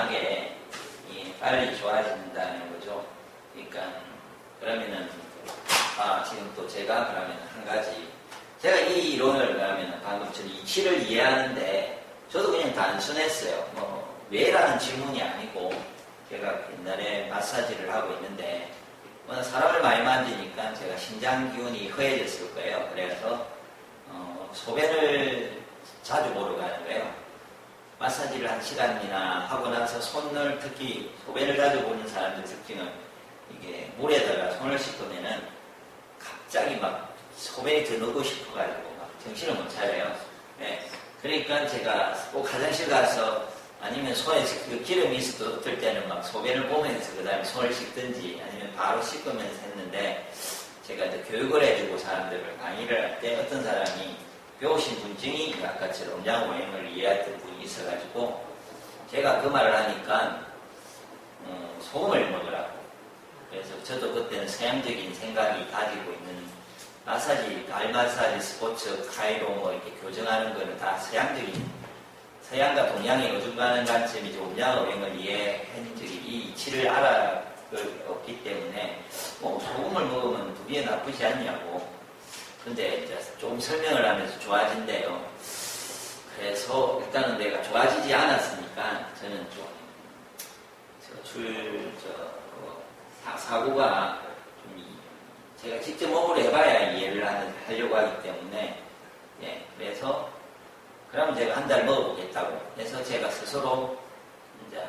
강하게 이 빨리 좋아진다는 거죠. 그러니까 그러면은 아 지금 또 제가 그러면 한 가지 제가 이 이론을 그러면 방금 전 이치를 이해하는데 저도 그냥 단순했어요. 뭐 왜라는 질문이 아니고 제가 옛날에 마사지를 하고 있는데 워낙 사람을 많이 만지니까 제가 심장 기운이 허해졌을 거예요. 그래서 어, 소변을 자주 보러 가는 거예요. 마사지를 한 시간이나 하고 나서 손을 특히 소변을 자주 보는 사람들 특징은 이게 물에다가 손을 씻으면은 갑자기 막 소변이 들어오고 싶어가지고 막 정신을 못 차려요. 네. 그러니까 제가 꼭 화장실 가서 아니면 손에 그 기름이 있어도 어떨 때는 막 소변을 보면서 그 다음에 손을 씻든지 아니면 바로 씻으면서 했는데 제가 이제 교육을 해주고 사람들을 강의를 할 때 어떤 사람이 배우신 분 중에 아까처럼 양오행을 이해했던 분이 있어가지고 제가 그 말을 하니까 음, 소금을 먹으라고 그래서 저도 그때는 서양적인 생각이 가지고 있는 마사지, 발 마사지, 스포츠, 카이로 뭐 이렇게 교정하는 거는 다 서양적인 서양과 동양의 어중간한 관점이 좀 양어행을 이해한 적이 이 이치를 알았기 때문에 뭐 소금을 먹으면 두비에 나쁘지 않냐고 근데 이제 좀 설명을 하면서 좋아진대요. 그래서 일단은 내가 좋아지지 않았으니까 저는 좀, 저 줄, 저, 그 사- 사고가 좀, 이- 제가 직접 몸으로 해봐야 이해를 하려고 하기 때문에, 예, 그래서, 그럼 제가 한 달 먹어보겠다고. 그래서 제가 스스로, 이제,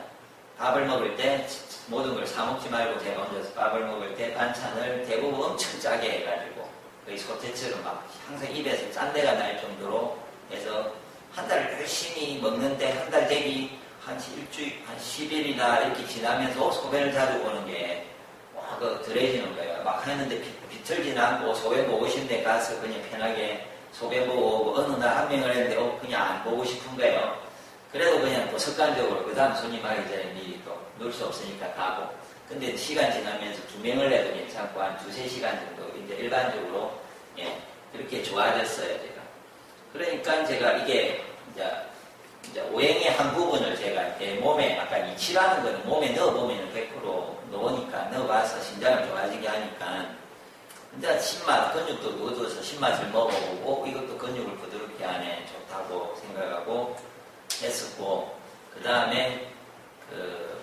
밥을 먹을 때 모든 걸 사먹지 말고 제가 혼자서 밥을 먹을 때 반찬을 대부분 엄청 짜게 해가지고, 거의 소태처럼 막 항상 입에서 짠내가 날 정도로 해서 한 달 열심히 먹는데 한 달 되기 한 일주일, 한 10일이나 이렇게 지나면서 소변을 자주 보는 게, 와, 그 덜해지는 거예요. 막 했는데 비, 비틀진 않고 소변 보고 싶은데 가서 그냥 편하게 소변 보고 어느 날 한 명을 했는데, 어, 그냥 안 보고 싶은 거예요. 그래도 그냥 또 습관적으로 그 다음 손님 하기 전에 미리 또 놀 수 없으니까 가고. 근데 시간 지나면서 두 명을 해도 괜찮고 한 두세 시간 정도 이제 일반적으로 예, 그렇게 좋아졌어요, 제가. 그러니까 제가 이게 이제, 이제 오행의 한 부분을 제가 내 몸에 아까 이치라는 거는 몸에 넣어보면 100% 넣으니까 넣어봐서 심장을 좋아지게 하니까. 근데 신맛, 근육도 넣어줘서 신맛을 먹어보고 이것도 근육을 부드럽게 하네. 좋다고 생각하고 했었고. 그 다음에 그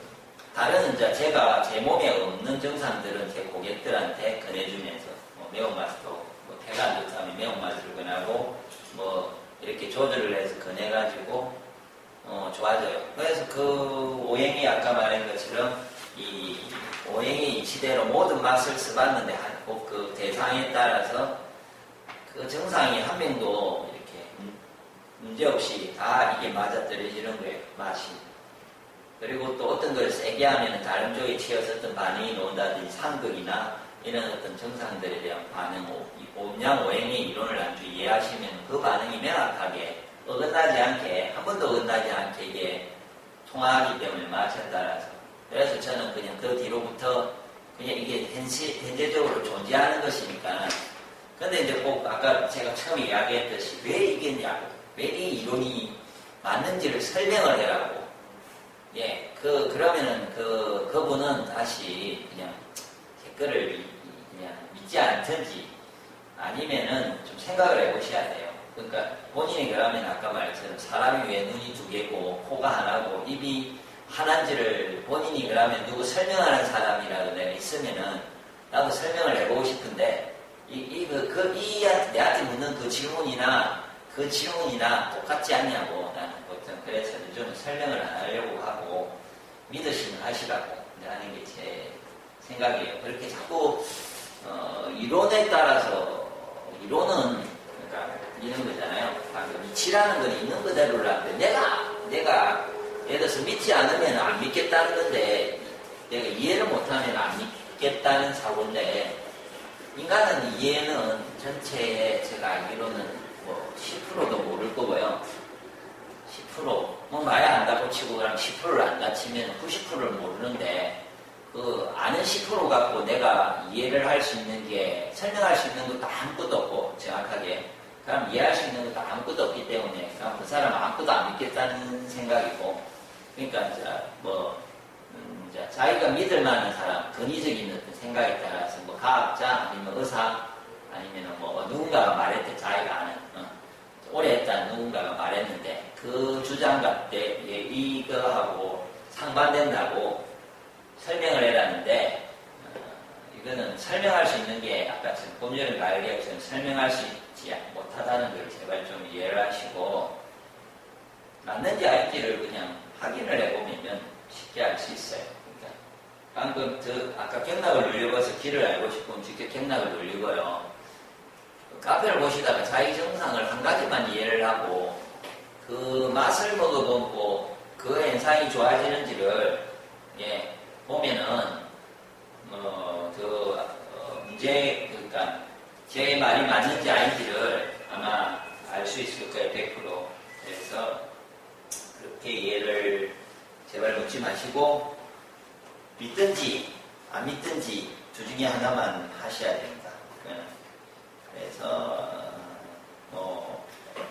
다른 이제 제가 제 몸에 없는 증상들은 제 고객들한테 권해주면서 뭐 매운맛도 뭐 태가 안 좋다면 매운맛을 권하고 뭐 이렇게 조절을 해서 권해가지고 어 좋아져요. 그래서 그 오행이 아까 말한 것처럼 이 오행이 이치대로 모든 맛을 써봤는데 그 대상에 따라서 그 정상이 한 명도 이렇게 문- 문제없이 다 이게 맞아떨어지는 거예요. 맛이. 그리고 또 어떤 걸 세게 하면 다른 쪽에 어떤 반응이 나온다든지 상극이나 이런 어떤 정상들에 대한 반응, 옴양 오행의 이론을 아주 이해하시면 그 반응이 명확하게 어긋나지 않게, 한 번도 어긋나지 않게 이게 통하기 때문에 따라서. 그래서 저는 그냥 그 뒤로부터 그냥 이게 현시, 현재적으로 존재하는 것이니까. 근데 이제 꼭 아까 제가 처음에 이야기했듯이 왜 이게냐고, 왜 이 이론이 맞는지를 설명을 해라고. 예, 그, 그러면은 그, 그분은 다시 그냥 그냥 믿지 않든지 아니면은 좀 생각을 해보셔야 돼요. 그러니까 본인이 그러면 아까 말처럼 사람이 왜 눈이 두 개고 코가 하나고 입이 하나인지를 본인이 그러면 누구 설명하는 사람이라도 내가 있으면은 나도 설명을 해보고 싶은데 이, 이, 그, 그, 이, 내한테 묻는 그 질문이나 그 질문이나 똑같지 않냐고 나는 보통 그래서 요즘 설명을 안 하려고 하고 믿으시면 하시라고 하는 게 제 생각이에요. 그렇게 자꾸 어, 이론에 따라서 이론은 그러니까 이런 거잖아요. 방금 이치라는 건 있는 그대로라는데 내가 내가 예를 들어서 믿지 않으면 안 믿겠다는 건데 내가 이해를 못하면 안 믿겠다는 사고인데 인간은 이해는 전체에 제가 알기로는 뭐 10%도 모를 거고요. 10%, 뭐 마야 안 다고 치고 그냥 10%를 안 다치면 90%를 모르는데 그 아는 10% 갖고 내가 이해를 할 수 있는 게 설명할 수 있는 것도 아무것도 없고 정확하게. 그럼 이해할 수 있는 것도 아무것도 없기 때문에 그럼 그 사람 아무것도 안 믿겠다는 생각이고 그러니까 이제 뭐 음, 이제 자기가 믿을 만한 사람, 권위적인 어떤 생각에 따라서 뭐 과학자 아니면 의사 아니면 뭐 누군가가 말했대 자기가 아는 어, 오래 했다 누군가가 말했는데 그 주장 같대 예, 이거하고 상반된다고 설명을 해놨는데 어, 이거는 설명할 수 있는 게 아까 법률을 말하기처럼 설명할 수 있지 못하다는 걸 제발 좀 이해를 하시고 맞는지 아닌지를 그냥 확인을 해보면 쉽게 알 수 있어요. 그러니까 방금 저 아까 경락을 눌려봐서 길을 알고 싶으면 직접 경락을 눌리고요. 그 카페를 보시다가 자기 정상을 한 가지만 이해를 하고 그 맛을 먹어보고 그 현상이 좋아지는지를 예, 보면은 어그 어, 문제 그러니까 제 말이 맞는지 아닌지를 아마 알 수 있을 거예요 100% 그래서 그렇게 이해를 제발 묻지 마시고 믿든지 안 믿든지 두 중에 하나만 하셔야 됩니다. 예. 그래서 뭐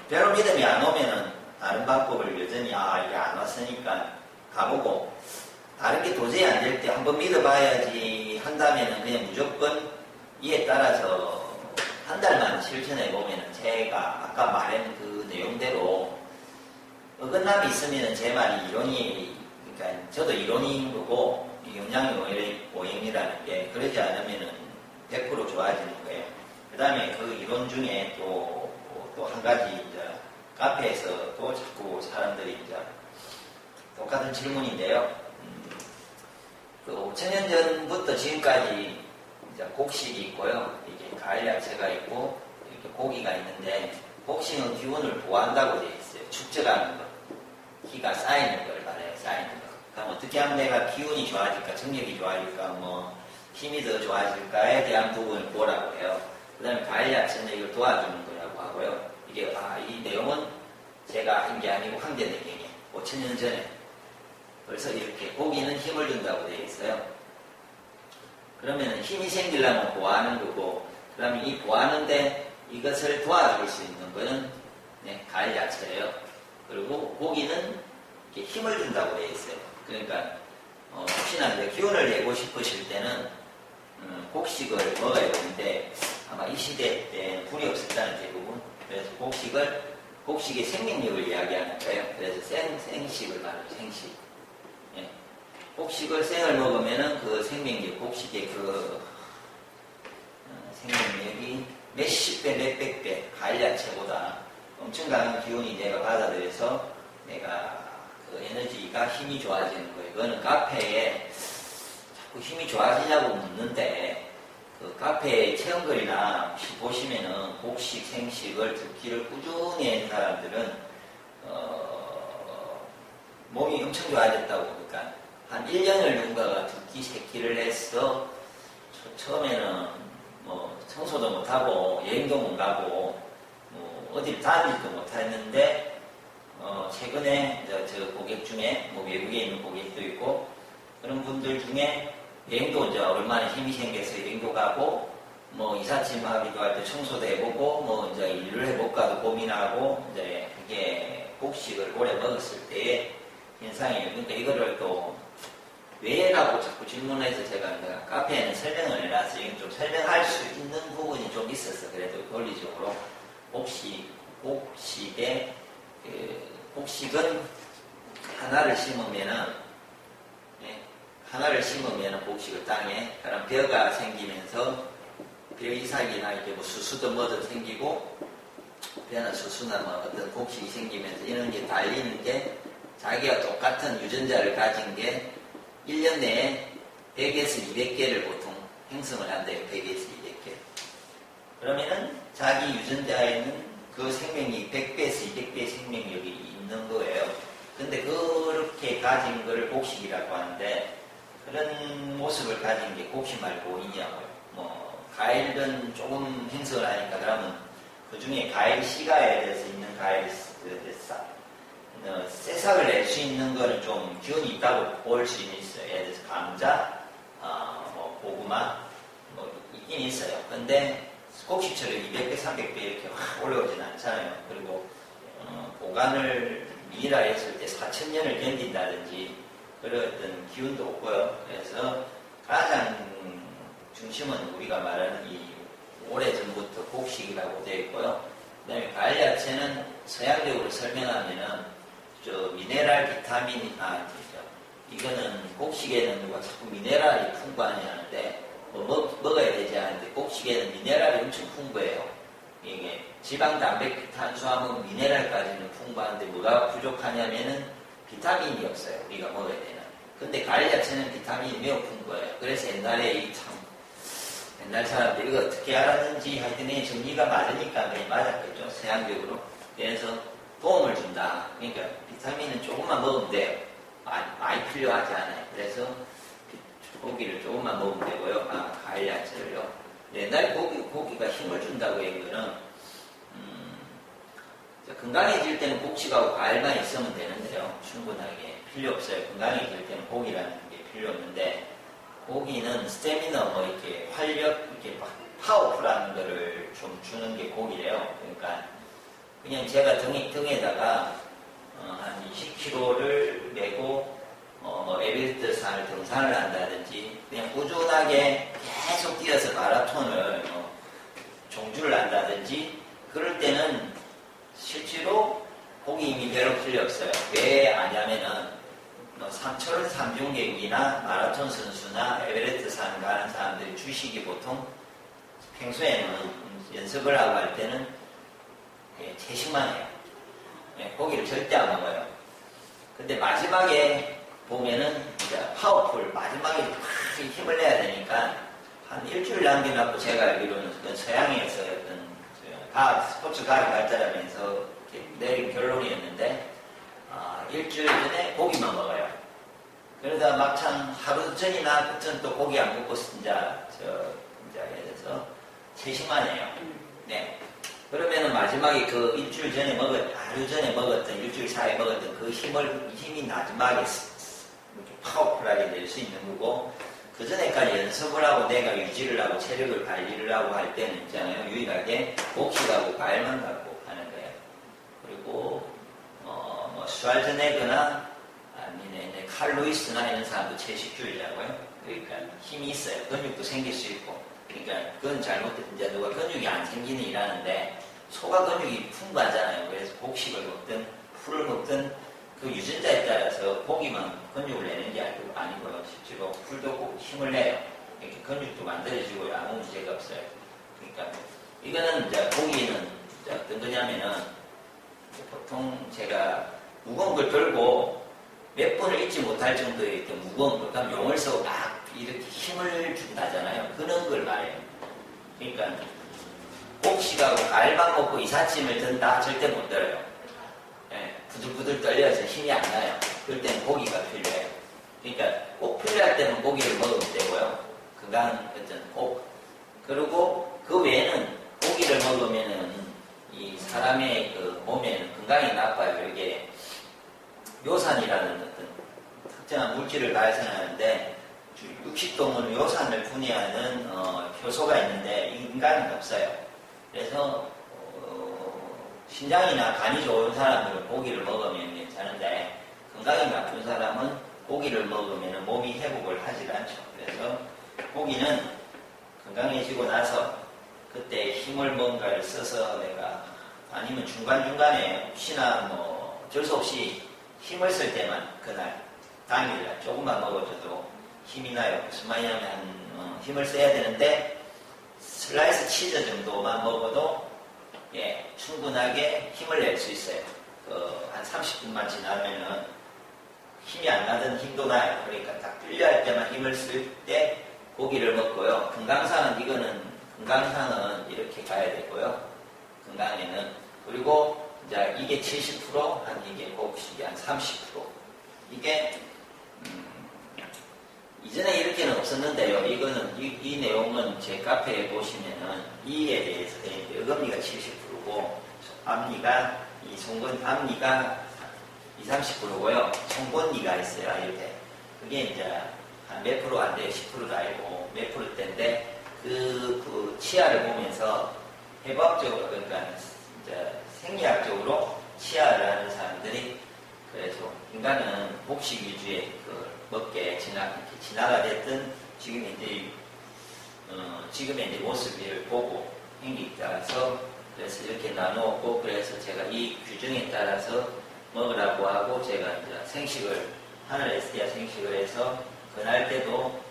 별로 믿음이 안 오면은 다른 방법을 여전히 아 이게 안 왔으니까 가보고 다른 게 도저히 안 될 때 한번 믿어봐야지 한다면은 그냥 무조건 이에 따라서 한 달만 실천해 보면은 제가 아까 말한 그 내용대로 어긋남이 있으면 제 말이 이론이, 그러니까 저도 이론인 거고, 영향이 오행이라는 게 그러지 않으면은 100% 좋아지는 거예요. 그 다음에 그 이론 중에 또, 또 한 가지, 이제, 카페에서 또 자꾸 사람들이 이제, 똑같은 질문인데요. 음, 그 5천년 전부터 지금까지 곡식이 있고요. 이게 과일 야채가 있고, 이렇게 고기가 있는데, 곡식은 기운을 보호한다고 되어 있어요. 축적하는 거. 기가 쌓이는 걸 말해요. 쌓이는 거. 그럼 어떻게 하면 내가 기운이 좋아질까, 정력이 좋아질까, 뭐 힘이 더 좋아질까에 대한 부분을 보라고 해요. 그 다음에 과일 야채는 이걸 도와주는 거라고 하고요. 이게 아, 이 내용은 제가 한 게 아니고 황제 내경에 5천년 전에 벌써 이렇게 고기는 힘을 준다고 되어 있어요. 그러면 힘이 생기려면 보호하는 거고, 그 다음에 이 보호하는데 이것을 도와줄 수 있는 거는 네, 과일 야채예요. 그리고 고기는 이렇게 힘을 준다고 되어 있어요. 그러니까 어, 혹시나 이제 기운을 내고 싶으실 때는 음, 곡식을 먹어야 되는데 아마 이 시대 때 불이 없었다는 대부분 그래서 곡식을 곡식의 생명력을 이야기하는 거예요. 그래서 생, 생식을 말해요. 생식. 예. 곡식을 생을 먹으면은 그 생명력, 곡식의 그 어, 생명력이 몇십 배, 몇백 배, 과일 야채보다 엄청 강한 기운이 내가 받아들여서 내가 그 에너지가 힘이 좋아지는 거예요. 그거는 카페에 자꾸 힘이 좋아지냐고 묻는데 그 카페 체험글이나 혹시 보시면은 곡식, 생식을 듣기를 꾸준히 하는 사람들은 어, 몸이 엄청 좋아졌다고 한 1년을 누군가가 듣기 새끼를 해서 처음에는 뭐 청소도 못하고 여행도 못 가고 뭐 어디를 다니지도 못했는데 어 최근에 저, 저 고객 중에 뭐 외국에 있는 고객도 있고 그런 분들 중에 여행도 이제 얼마나 힘이 생겨서 여행도 가고 뭐 이삿짐 하기도 할 때 청소도 해보고 뭐 이제 일을 해볼까도 고민하고 이제 그게 곡식을 오래 먹었을 때의 현상이에요. 그러니까 이거를 또 왜라고 자꾸 질문해서 제가 카페에는 설명을 해놨어요. 이건 좀 설명할 수 있는 부분이 좀 있어서 그래도 논리적으로 곡식, 곡식의 그 곡식은 하나를 심으면은 예, 하나를 심으면은 곡식을 땅에 그럼 벼가 생기면서 벼 이삭이나 이렇게 뭐 수수도 뭐든 생기고 벼나 수수나 뭐 어떤 곡식이 생기면서 이런 게 달리는 게 자기가 똑같은 유전자를 가진 게 1년 내에 100에서 200개를 보통 행성을 한대요. 100에서 200개. 그러면은 자기 유전자에는 그 생명이 100배에서 200배의 생명력이 있는 거예요. 근데 그렇게 가진 거를 곡식이라고 하는데 그런 모습을 가진 게 곡식 말고 있냐고요. 뭐 과일은 조금 행성을 하니까 그러면 그 중에 과일 씨가에 대해서 있는 싹 어, 새싹을 낼 수 있는 거는 좀 기운이 있다고 볼 수 있어요. 예를 들어서 감자, 어, 뭐 고구마 뭐 있긴 있어요. 근데 곡식처럼 200배, 300배 이렇게 확 올라오진 않잖아요. 그리고 어, 보관을 미라 했을 때 4천 년을 견딘다든지 그런 어떤 기운도 없고요. 그래서 가장 중심은 우리가 말하는 이 오래전부터 곡식이라고 되어 있고요. 그 다음에 과일 야채는 서양적으로 설명하면은 저 미네랄 비타민 아. 이거는 곡식에는 누가 자꾸 미네랄이 풍부하냐는데 뭐 먹, 먹어야 되지 않은데 곡식에는 미네랄이 엄청 풍부해요. 이게 지방, 단백, 탄수화물, 미네랄까지는 풍부한데 뭐가 부족하냐면은 비타민이 없어요. 우리가 먹어야 되는. 근데 과일 자체는 비타민이 매우 풍부해요. 그래서 옛날에 이 참 옛날 사람들이 이거 어떻게 알았는지 하여튼 이 정리가 맞으니까 맞았겠죠. 서양적으로. 그래서 도움을 준다. 그러니까 비타민은 조금만 먹으면 돼요. 많이, 많이 필요하지 않아요. 그래서 고기를 조금만 먹으면 되고요. 아, 과일 야채를요. 옛날에 고기, 고기가 힘을 준다고 한 거는, 음, 자, 건강해질 때는 곡식하고 과일만 있으면 되는데요. 충분하게. 필요 없어요. 건강해질 때는 고기라는 게 필요 없는데, 고기는 스태미너 뭐 이렇게 활력, 이렇게 막 파워풀한 거를 좀 주는 게 고기래요. 그러니까, 그냥 제가 등에, 등에다가, 어, 한 20kg를 메고, 어, 뭐 에베레스트 산을 등산을 한다든지 그냥 꾸준하게 계속 뛰어서 마라톤을 뭐 종주를 한다든지 그럴 때는 실제로 고기 힘이 별로 필요 없어요. 왜 아냐면은 뭐 삼철 삼중객이나 마라톤 선수나 에베레스트 산 가는 사람들이 주식이 보통 평소에는 연습을 하고 할 때는 예, 채식만 해요. 예, 고기를 절대 안 먹어요. 근데 마지막에 보면은 이제 파워풀 마지막에 막 힘을 내야 되니까 한 일주일 남겨놓고 제가 알기로는 그 서양에서 어떤 과학 스포츠 과학 발달하면서 내린 결론이었는데 아, 일주일 전에 고기만 먹어요. 그러다 막상 하루 전이나 그전 또 고기 안 먹고 이제 저 이제 예를 들어서 채식만 해요. 네. 그러면은 마지막에 그 일주일 전에 먹었, 하루 전에 먹었던, 일주일 사이에 먹었던 그 힘을, 힘이 마지막에 파워풀하게 낼 수 있는 거고, 그 전에까지 연습을 하고 내가 유지를 하고 체력을 관리를 하고 할 때는 있잖아요. 유일하게 곡식하고 과일만 갖고 하는 거예요. 그리고, 어, 뭐, 슈왈즈네거나, 아니면 이제 칼 루이스나 이런 사람도 채식주의자고요. 그러니까 힘이 있어요. 근육도 생길 수 있고. 그러니까 그건 잘못된 이제 누가 근육이 안 생기는 일하는데 소가 근육이 풍부하잖아요. 그래서 곡식을 먹든 풀을 먹든 그 유전자에 따라서 고기만 근육을 내는 게 아니고 아니고요. 실제로 풀도 꼭 힘을 내요. 이렇게 근육도 만들어지고 아무 문제가 없어요. 그러니까 이거는 이제 고기는 이제 어떤 거냐면은 보통 제가 무거운 걸 들고 몇 번을 잊지 못할 정도의 무거운 걸, 그럼 용을 써고 막 이렇게 힘을 준다잖아요. 그런 걸 말해요. 그러니까 곡식하고 알만 먹고 이삿짐을 든다 절대 못 들어요. 예, 부들부들 떨려서 힘이 안 나요. 그럴 때는 고기가 필요해요. 그러니까 꼭 필요할 때는 고기를 먹으면 되고요. 건강 어떤 꼭. 그리고 그 외에는 고기를 먹으면은 이 사람의 그 몸에는 건강이 나빠요. 이게 요산이라는 어떤 특정한 물질을 발생하는데 육식동물은 요산을 분해하는 어, 효소가 있는데 인간은 없어요. 그래서 어, 신장이나 간이 좋은 사람들은 고기를 먹으면 괜찮은데 건강이 나쁜 사람은 고기를 먹으면 몸이 회복을 하지 않죠. 그래서 고기는 건강해지고 나서 그때 힘을 뭔가를 써서 내가 아니면 중간중간에 혹시나 뭐 어쩔 수 없이 힘을 쓸 때만 그날 당일날 조금만 먹어줘도 힘이 나요. 말이냐면 어, 힘을 써야 되는데 슬라이스 치즈 정도만 먹어도 예, 충분하게 힘을 낼 수 있어요. 그 한 30분만 지나면은 힘이 안 나던 힘도 나요. 그러니까 딱 필요할 때만 힘을 쓸 때 고기를 먹고요. 건강상은 이거는 건강상은 이렇게 가야 되고요. 건강에는 그리고 이제 이게 70%한 이게 곡식이 한 30% 이게 이전에 이렇게는 없었는데요. 이거는 이, 이 내용은 제 카페에 보시면은 이에 대해서 여금리가 70%고 앞니가 이 송건 앞니가 20, 30%고요. 송곳니가 있어요. 이렇게 그게 이제 한 몇 프로 안 돼요. 10%도 아니고 몇 프로대인데 그, 그 치아를 보면서 해법적으로 그러니까 이제 생리학적으로 치아를 하는 사람들이 인간은 복식 위주의 그 먹게 진화, 진화가 됐든 지금 이제 어, 지금의 이제 모습을 보고 행위에 따라서 그래서 이렇게 나누었고 그래서 제가 이 규정에 따라서 먹으라고 하고 제가 이제 생식을 하늘 에스티아 생식을 해서 그날 때도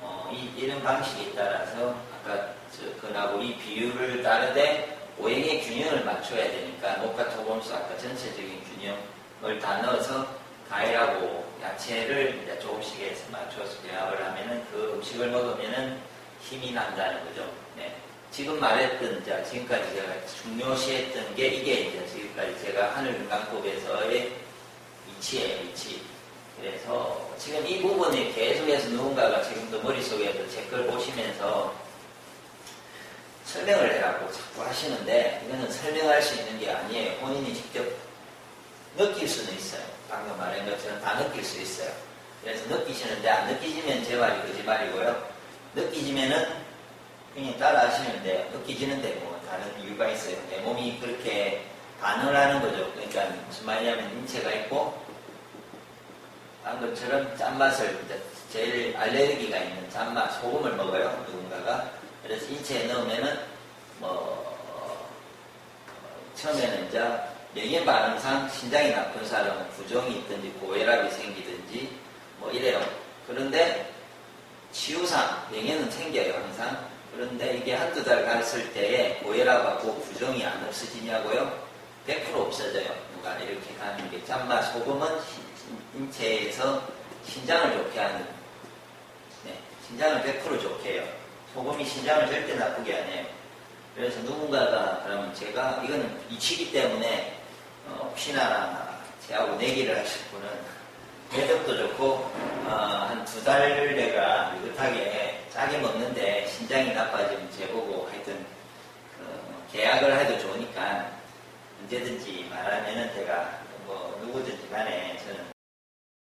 어, 이, 이런 방식에 따라서 아까 저, 그나고 이 비율을 따르되 오행의 균형을 맞춰야 되니까 녹과 토범수 아까 전체적인 균형을 다 넣어서 과일하고 야채를 이제 조금씩 해서 맞춰서 배합을 하면은 그 음식을 먹으면은 힘이 난다는 거죠. 네. 지금 말했던 이제 지금까지 제가 중요시했던 게 이게 이제 지금까지 제가 하늘건강법에서의 이치예요, 이치. 그래서 지금 이 부분에 계속해서 누군가가 지금도 머릿속에서 제 걸 보시면서 설명을 해라고 자꾸 하시는데 이거는 설명할 수 있는 게 아니에요. 본인이 직접 느낄 수는 있어요. 방금 말한 것처럼 다 느낄 수 있어요. 그래서 느끼시는데 안 느끼지면 제 말이 거짓말이고요. 느끼지면은 그냥 따라 하시면 돼요. 느끼지는데 뭐 다른 이유가 있어요. 내 몸이 그렇게 반응을 하는 거죠. 그러니까 무슨 말이냐면 인체가 있고 방금처럼 짠맛을 이제 제일 알레르기가 있는 짠맛 소금을 먹어요 누군가가 그래서 인체에 넣으면은 뭐 어, 처음에는 이제 명인 반응상 신장이 나쁜 사람은 부종이 있든지 고혈압이 생기든지 뭐 이래요. 그런데 치유상 명예는 생겨요 항상. 그런데 이게 한두 달 갔을 때에 고혈압하고 부종이 안 없어지냐고요? 100% 없어져요. 누가 이렇게 가는 게. 짠맛 소금은 신- 인체에서 신장을 좋게 하는 네, 신장을 100% 좋게 해요. 소금이 신장을 절대 나쁘게 안 해요. 그래서 누군가가 그러면 제가 이거는 이치기 때문에 어, 혹시나 제하고 내기를 하실 분은 매력도 좋고 어, 한두 달 내가 느긋하게 짜게 먹는데 신장이 나빠지면 제보고 하여튼 그 계약을 해도 좋으니까 언제든지 말하면은 제가 뭐 누구든지 간에 저는